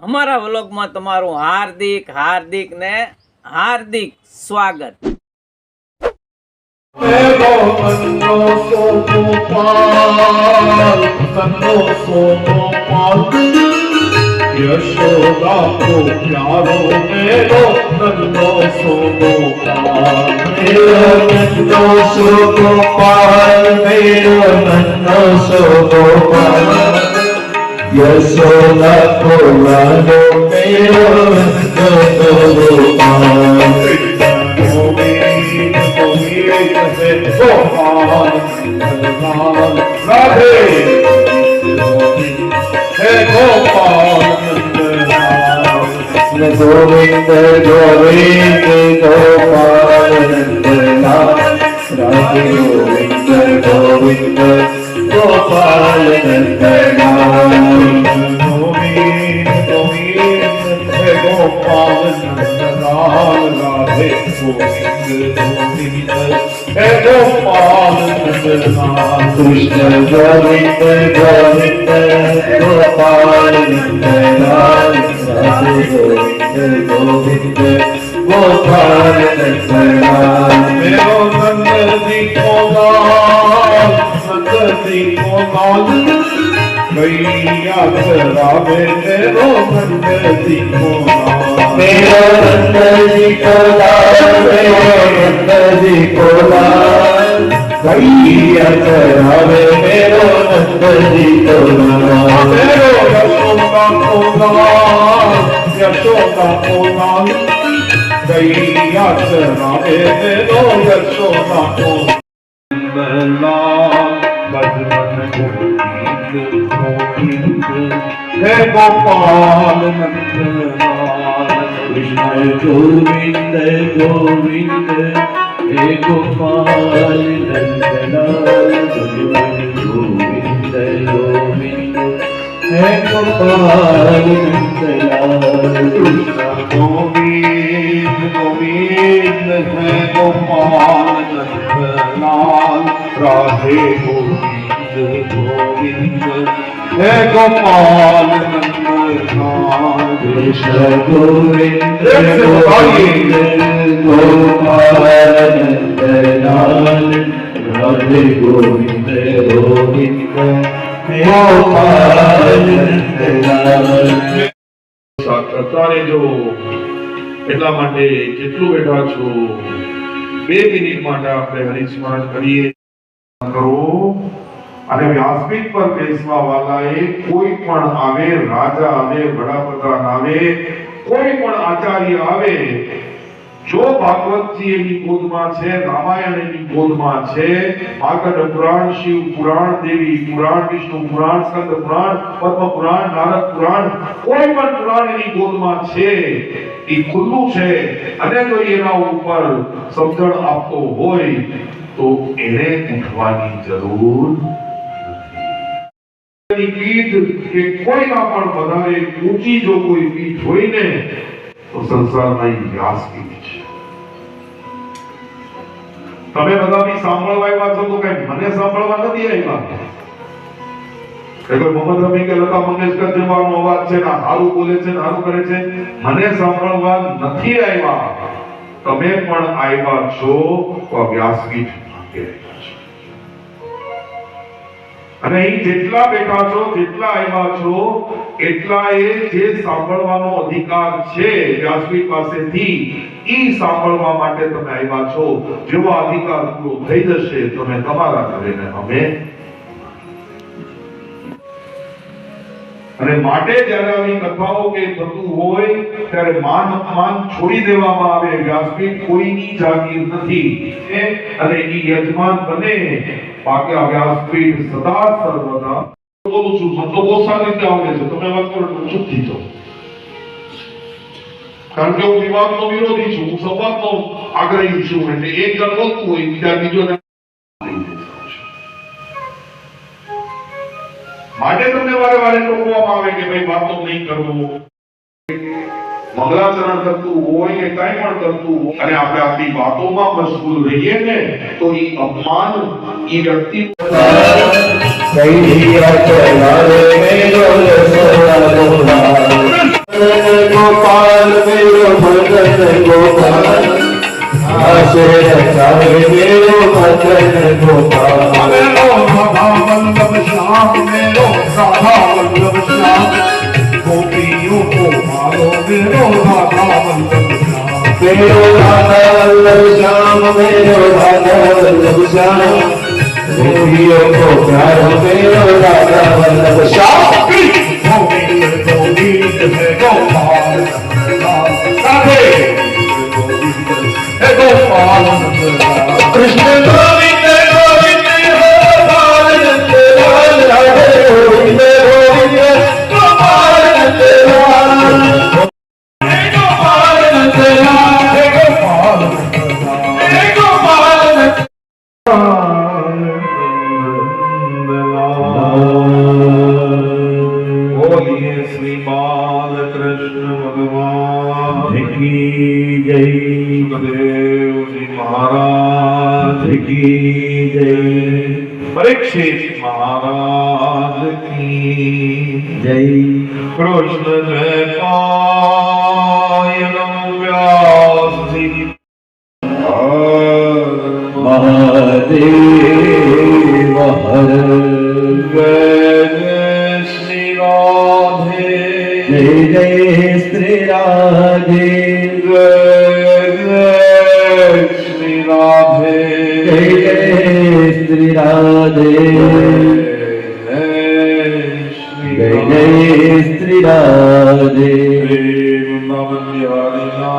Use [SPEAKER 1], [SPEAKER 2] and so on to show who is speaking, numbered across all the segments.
[SPEAKER 1] અમારા વ્લોગમાં તમારું હાર્દિક હાર્દિક ને હાર્દિક સ્વાગત.
[SPEAKER 2] યશોદા કો પ્યારો મેરો નંદો સોપાલ
[SPEAKER 3] મેરો સુગોપાલ યશોદા કોલાલો મેરો
[SPEAKER 2] ગોવિંદ હે ગોપાલ લાલ રાધે હે ગોપાલ નંદલાલ
[SPEAKER 3] ગોવિંદ ગોવિંદ ગોપાલ નંદલાલ રાધે ગોવિંદ ગોવિંદ ગોપાલ નંદલાલ
[SPEAKER 2] ગોવિંદ ગોપાલ નંદલાલ રાધે ગોવિંદ ગોવિંદ હે ગોપાલ નંદલાલ
[SPEAKER 3] કૃષ્ણ ગોવિંદ ગોવિંદ ગોપાલ નંદલાલ રાધે ગોવિંદ ગોવિંદ ગોપાલ નંદલાલ
[SPEAKER 2] મેરો નંદજી કો લાલ નંદજી કો લાલ કૈયા કરાવે મેરો નંદજી કો લાલ
[SPEAKER 3] મેરો નંદજી કો લાલ મેરો નંદજી કો લાલ કૈયા કરાવે મેરો નંદજી કો લાલ
[SPEAKER 2] મેરો યશોદા કો લાલ યશોદા કો લાલ કૈયા કરાવે મેરો યશોદા કો લાલ બજરંગ ગોવિંદ ગોવિંદ હે ગોપાલ નંદલાલ
[SPEAKER 3] કૃષ્ણ ગોવિંદ ગોવિંદ હે ગોપાલ નંદલાલ ગોવિંદ ગોવિંદ ગોવિંદ હે ગોપાલ નંદલાલ
[SPEAKER 2] કૃષ્ણ ગોવિંદ ગોવિંદ હે ગોપાલ નંદલાલ રાધે ગોવિંદ ગોવિંદ હે ગોપાલ કરતા રહેજો એટલા માટે જેટલું બેઠા છો બે મિનિટ માટે આપણે હરિસ્મરણ કરીએ કરો અને વ્યાસપીઠ પર બેસવા વાળાએ કોઈ પણ આવે, રાજા આવે, વડાપ્રધાન આવે, કોઈ પણ આચાર્ય આવે, જો ભાગવતજી એની ગોદમાં છે, રામાયણ એની ગોદમાં છે આગળ પુરાણ શિવ પુરાણ, દેવી પુરાણ, વિષ્ણુ પુરાણ સ્કંદ પુરાણ, પદ્મ પુરાણ, નારદ પુરાણ, કોઈ પણ પુરાણ એની ગોદમાં છે, એ ખુલ્લું છે. અને જો એના ઉપર સમજણ આપતો હોય, તો એને ઉઠવાની જરૂર નથી પીઠ કે કોઈના પણ વધારે ઊંચી જો કોઈ પીઠ હોય ને, તો સંસારમાં ઈ વ્યાસપીઠ છે. તમે બધા બી સાંભળવા આવ્યા છો તો કઈ મને સાંભળવા નથી આવ્યા. મોહમ્મદ રફી કે લતા મંગેશકર જેવાનો અવાજ છે ને સારું બોલે છે ને સારું કરે છે, મને સાંભળવા નથી આવ્યા. તમે પણ આવ્યા છો તો વ્યાસપીઠ માટે અને અહીં જેટલા બેઠા છો, જેટલા આવ્યા છો, એટલા એ જે સાંભળવાનો અધિકાર છે વ્યાસપીઠ પાસેથી, ઈ સાંભળવા માટે તમે આવ્યા છો. જેવો અધિકાર પૂરો થઈ જશે તમે તમારા ઘરે ને અમે અને માટે જ્યારે આવી કથાઓ કે થતું હોય, ત્યારે માન અપમાન છોડી દેવામાં આવે વ્યાસપીઠ કોઈની જાગીર નથી. અને એ યજમાન બને બાકી વ્યાસપીઠ સદા સર્વદા. બોલું છું મને બહુ સારી રીતે આવડે છે. તમે વાત કરો તો ચૂપ થઈ કારણ કે હું વિવાદનો વિરોધી છું, હું સંવાદનો આગ્રહી છું, એટલે એક જણ બોલતું હોય, બીજા બીજો માટે તમને વારે વારે ટોકવામાં આવે કે ભાઈ વાતો નહીં કરવું. મંગલાચરણ કરતું હોય કે કાંઈ પણ કરતું હોય, અને આપણે આપણી વાતોમાં મશગુલ રહીએ ને, તો એ અપમાન એ વ્યક્તિ
[SPEAKER 3] કૈયા ચલાવે મેરો યશોદા બોલા
[SPEAKER 2] ગોપાલ મેરો ભગત ગોપાલ. મેરો ભગત ગોપાલ
[SPEAKER 3] મેરો રાધા વલ્લભ શ્યામ મેરો રાધા વલ્લભ શ્યામ ગોપીઓ કો મારો મેરો રાધા વલ્લભ શ્યામ હે ગોપાલ નંદલાલ
[SPEAKER 2] કૃષ્ણ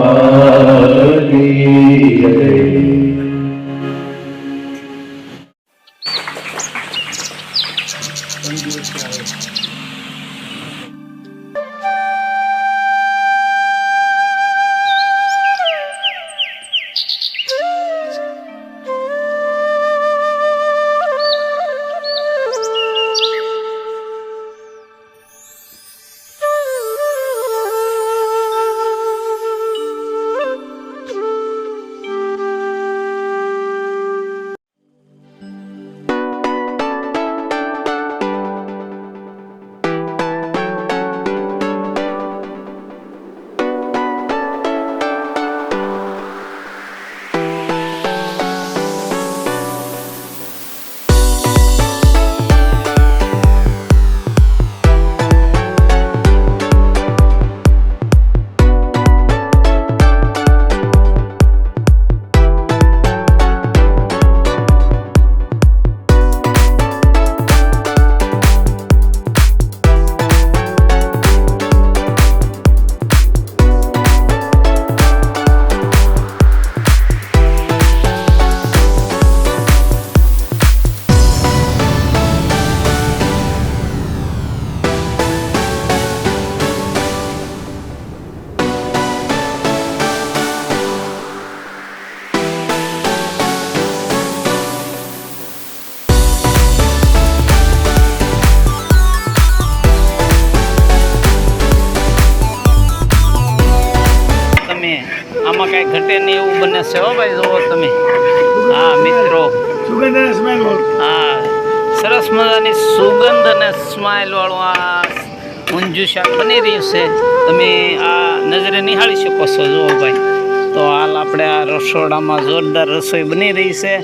[SPEAKER 1] Amen. છે હો ભાઈ, જુઓ તમે. હા, મિત્રો. હા, સરસ મજાની સુગંધ અને સ્માઇલ વાળું આ ઊંજું બની રહ્યું છે. તમે આ નજરે નિહાળી શકો છો, જુઓ ભાઈ. તો હાલ આપણે આ રસોડામાં જોરદાર રસોઈ બની રહી છે.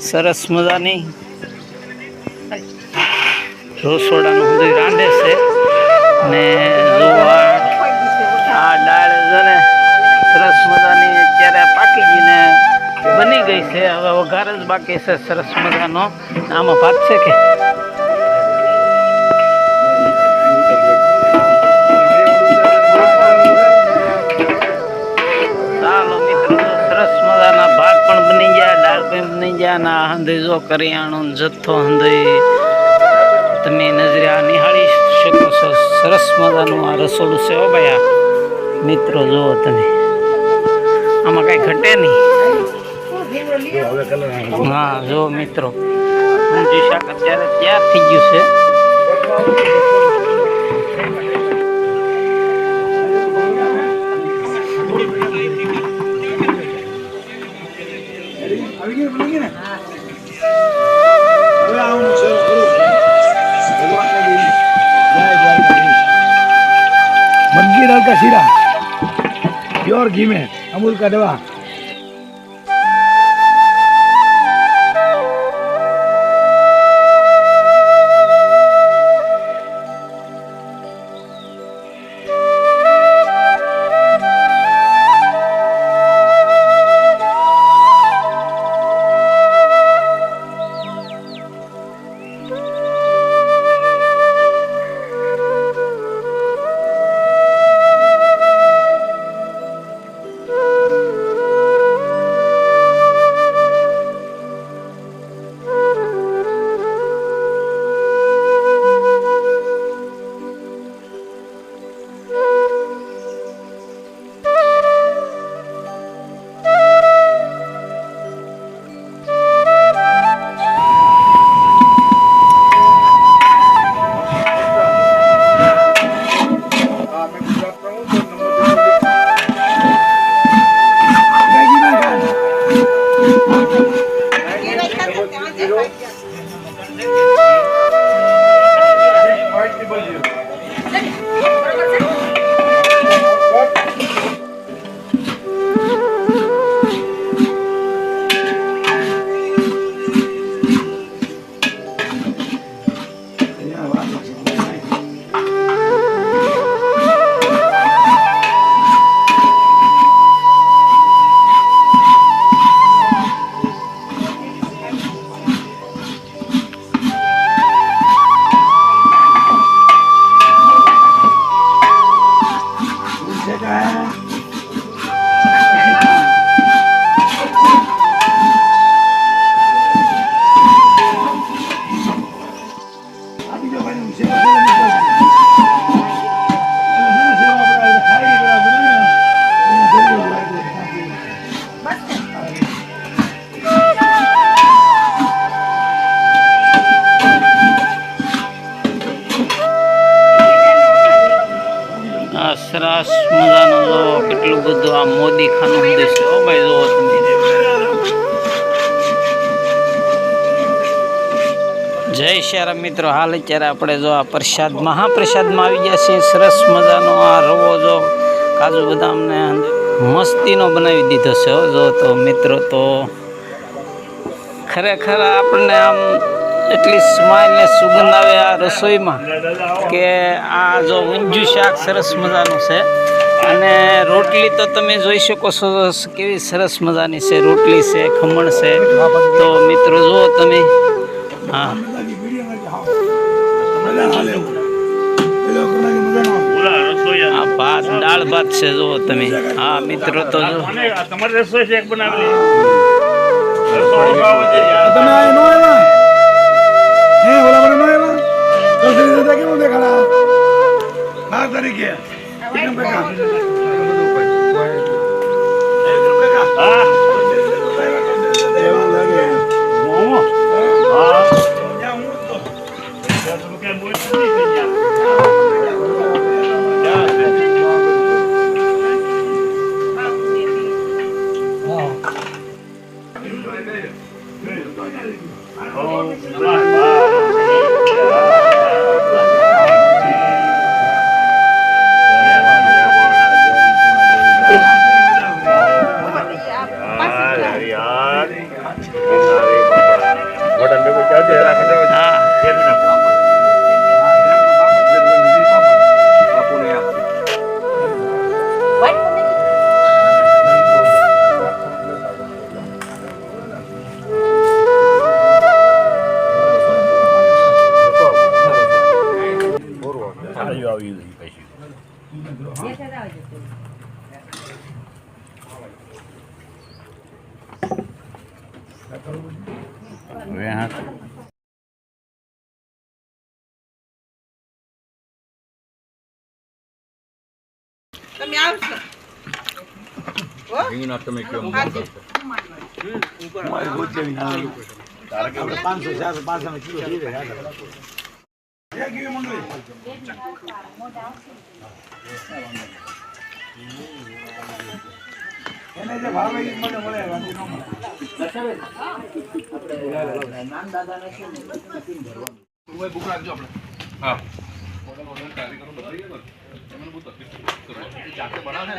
[SPEAKER 1] સરસ મજાની. રસોડાનું બધું રાંધે છે. ને જુઓ આ ડાળ છે ને. બની ગઈ છે. હવે વઘાર જ બાકી છે સરસ મજાનો. આમાં ભાત છે કે? ચાલો મિત્રો, સરસ મજાના ભાત પણ બની ગયા, દાળ બની ગયા ના હંધઈ જો કરિયાણું જથ્થો હંધઈ તમે નજરે આ નિહાળી શકો છો. સરસ મજાનું આ રસોડું છે હો ભાઈ મિત્રો, જુઓ તમે. આમાં કાંઈ ઘટે નહીં. હા، જો મિત્રો. ઊંધું શાક અત્યારે તૈયાર થઈ ગયું છે مرگی ڈال کا سیرا پیور گھی میں امول کا دوا જય શ્યારામ મિત્રો. હાલ અત્યારે આપણે જો આ પ્રસાદ મહાપ્રસાદમાં આવી ગયા છીએ. સરસ મજાનો આ રવો જો કાજુ બદામને મસ્તીનો બનાવી દીધો છે જો તો મિત્રો તો ખરેખર આપણને આમ એટલી સ્માઇલ ને સુગંધ આવે આ રસોઈમાં કે આ જો ઊંજું શાક સરસ મજાનું છે. અને રોટલી તો તમે જોઈ શકો છો કેવી સરસ મજાની છે. રોટલી છે, ખમણ છે. તો મિત્રો જુઓ તમે. હા. આ ભાત દાળ ભાત છે જો તમે. હા મિત્રો તો જો
[SPEAKER 4] તમારે રસોઈ છે બનાવી
[SPEAKER 5] તમે આ નો આવ્યા? હે ઓલા મને નો આવ્યા? તો સરી કેવું દેખાડા? બાર તારીખે.
[SPEAKER 4] હા.
[SPEAKER 5] એવું લાગે.
[SPEAKER 4] મોમો હા.
[SPEAKER 5] ત્યાં હું તો
[SPEAKER 4] તમે ક્યાં બોલ નથી તમે
[SPEAKER 1] આવશો.
[SPEAKER 6] રીંગણા તમે કેમ મોલ કરશો
[SPEAKER 5] પાંચસો ચારસો પાંચસો કિલો થઈ રહ્યા એને જે ભાવે એ મને મળે વાંધો ન મળે
[SPEAKER 7] નાન દાદાને શું
[SPEAKER 6] ભરવાનું હા. તમને બહુ તકલીફ જાતે બનાવે